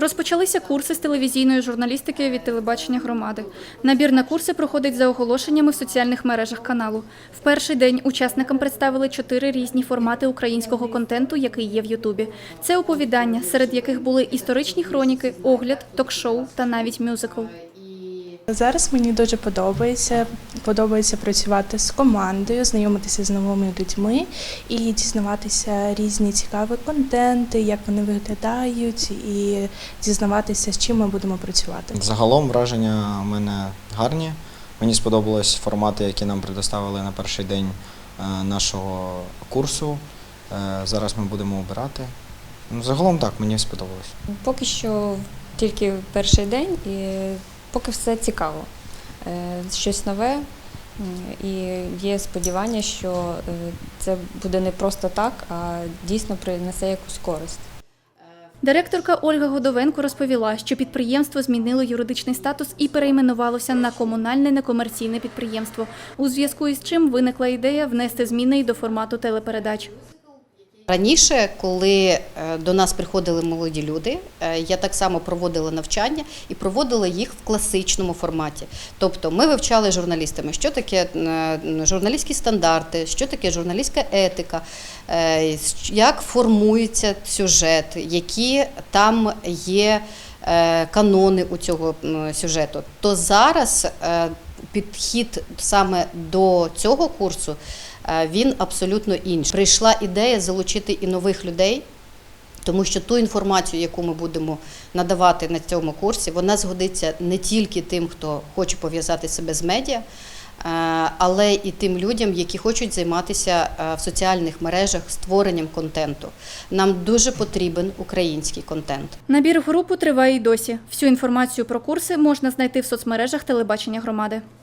Розпочалися курси з телевізійної журналістики від телебачення громади. Набір на курси проходить за оголошеннями в соціальних мережах каналу. В перший день учасникам представили чотири різні формати українського контенту, який є в Ютубі. Це оповідання, серед яких були історичні хроніки, огляд, ток-шоу та навіть мюзикл. Зараз мені дуже подобається. Подобається працювати з командою, знайомитися з новими людьми і дізнаватися різні цікаві контенти, як вони виглядають, і дізнаватися, з чим ми будемо працювати. Загалом враження в мене гарні. Мені сподобались формати, які нам предоставили на перший день е, нашого курсу. Е, Зараз ми будемо обирати. Ну, загалом так, мені сподобалось. Поки що тільки перший день і поки все цікаво. Е, Щось нове. І є сподівання, що е, це буде не просто так, а дійсно принесе якусь користь. Директорка Ольга Годовенко розповіла, що підприємство змінило юридичний статус і перейменувалося на комунальне некомерційне підприємство, у зв'язку із чим виникла ідея внести зміни й до формату телепередач. Раніше, коли е, до нас приходили молоді люди, е, я так само проводила навчання і проводила їх в класичному форматі. Тобто ми вивчали журналістами, що таке е, журналістські стандарти, що таке журналістська етика, як формується сюжет, які там є канони у цього сюжету. То зараз підхід саме до цього курсу він абсолютно інший. Прийшла ідея залучити і нових людей. Тому що ту інформацію, яку ми будемо надавати на цьому курсі, вона згодиться не тільки тим, хто хоче пов'язати себе з медіа, е, але і тим людям, які хочуть займатися е, в соціальних мережах створенням контенту. Нам дуже потрібен український контент. Набір в групу триває й досі. Всю інформацію про курси можна знайти в соцмережах телебачення громади.